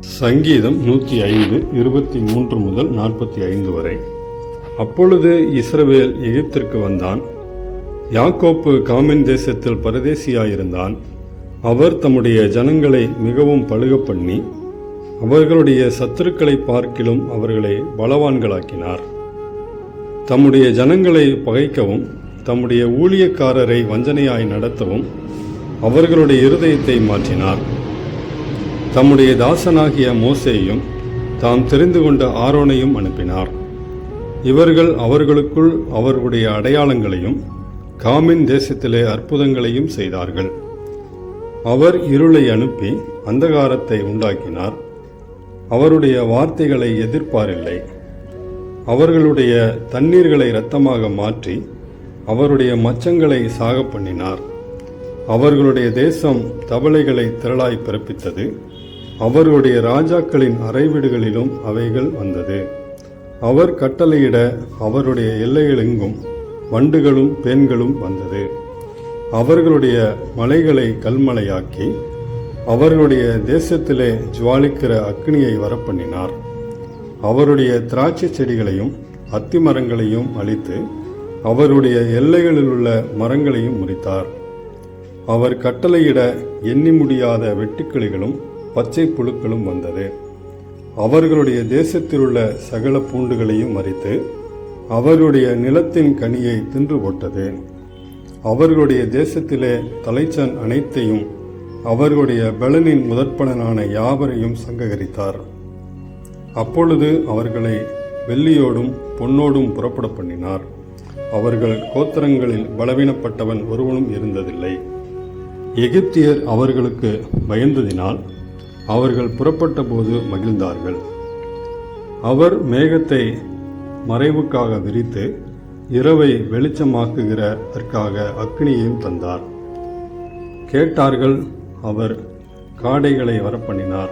சங்கீதம் நூற்றி ஐந்து இருபத்தி மூன்று முதல் நாற்பத்தி ஐந்து வரை. அப்பொழுது இஸ்ரவேல் எகிப்திற்கு வந்தான். யாக்கோப்பு காமின் தேசத்தில் பரதேசியாயிருந்தான். அவர் தம்முடைய ஜனங்களை மிகவும் பழுக பண்ணி அவர்களுடைய சத்துருக்களை பார்க்கிலும் அவர்களை பலவான்களாக்கினார். தம்முடைய ஜனங்களை பகைக்கவும் தம்முடைய ஊழியக்காரரை வஞ்சனையாய் நடத்தவும் அவர்களுடைய இருதயத்தை மாற்றினார். தம்முடைய தாசனாகிய மோசேயும் தாம் தெரிந்து கொண்ட ஆரோனையும் அனுப்பினார். இவர்கள் அவர்களுக்குள் அவர்களுடைய அடையாளங்களையும் காமின் தேசத்திலே அற்புதங்களையும் செய்தார்கள். அவர் இருளை அனுப்பி அந்தகாரத்தை உண்டாக்கினார். அவருடைய வார்த்தைகளை எதிர்ப்பாரில்லை. அவர்களுடைய தண்ணீர்களை இரத்தமாக மாற்றி அவருடைய மச்சங்களை சாக பண்ணினார் அவர்களுடைய தேசம் தவளைகளை திரளாய் பிறப்பித்தது. அவருடைய ராஜாக்களின் அறைவீடுகளிலும் அவைகள் வந்தது. அவர் கட்டளையிட அவருடைய எல்லைகளெங்கும் வண்டுகளும் பேன்களும் வந்தது. அவர்களுடைய மலைகளை கல்மலையாக்கி அவர்களுடைய தேசத்திலே ஜுவாலிக்கிற அக்னியை வரப்பண்ணினார். அவருடைய திராட்சை செடிகளையும் அத்தி மரங்களையும் அழித்து அவருடைய எல்லைகளில் உள்ள மரங்களையும் முறித்தார். அவர் கட்டளையிட எண்ணி முடியாத வெட்டுக்கிளிகளும் பச்சை புழுக்களும் வந்தது. அவர்களுடைய தேசத்திலுள்ள சகல பூண்டுகளையும் மறித்து அவர்களுடைய நிலத்தின் கனியை தின்று போட்டது. அவர்களுடைய தேசத்திலே தலைச்சன் அனைத்தையும் அவர்களுடைய பலனின் முதற்பலனான யாவரையும் சங்ககரித்தார் அப்பொழுது அவர்களை வெள்ளியோடும் பொன்னோடும் புறப்பட பண்ணினார். அவர்கள் கோத்திரங்களில் பலவீனப்பட்டவன் ஒருவனும் இருந்ததில்லை. எகிப்தியர் அவர்களுக்கு பயந்ததினால் அவர்கள் புறப்பட்டபோது மகிழ்ந்தார்கள். அவர் மேகத்தை மறைவுக்காக விரித்து இரவை வெளிச்சமாக்குகிறதற்காக அக்னியையும் தந்தார். கேட்டார்கள் அவர் காடைகளை வரப்பண்ணினார்.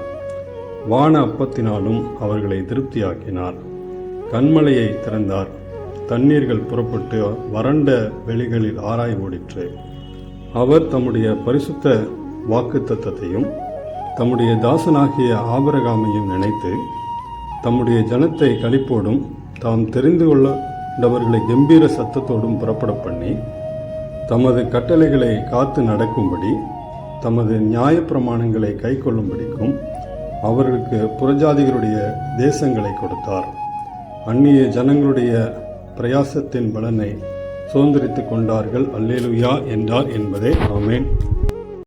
வான அப்பத்தினாலும் அவர்களை திருப்தியாக்கினார். கண்மலையை திறந்தார். தண்ணீர்கள் புறப்பட்டு வறண்ட வெளிகளில் ஆராய் ஓடிற்று. அவர் தம்முடைய பரிசுத்த வாக்குத்தத்தத்தையும் தம்முடைய தாசனாகிய ஆபரகாமையும் நினைத்து தம்முடைய ஜனத்தை கழிப்போடும் தாம் தெரிந்து கொள்ளவர்களை கம்பீர சத்தத்தோடும் புறப்பட பண்ணி தமது கட்டளைகளை காத்து நடக்கும்படி தமது நியாயப்பிரமாணங்களை கைக்கொள்ளும்படிக்கும் அவர்களுக்கு புறஜாதிகளுடைய தேசங்களை கொடுத்தார். அந்நிய ஜனங்களுடைய பிரயாசத்தின் பலனை சுதந்திரித்து கொண்டார்கள். அல்லேலுயா என்றார் என்பதே ஆமேன்.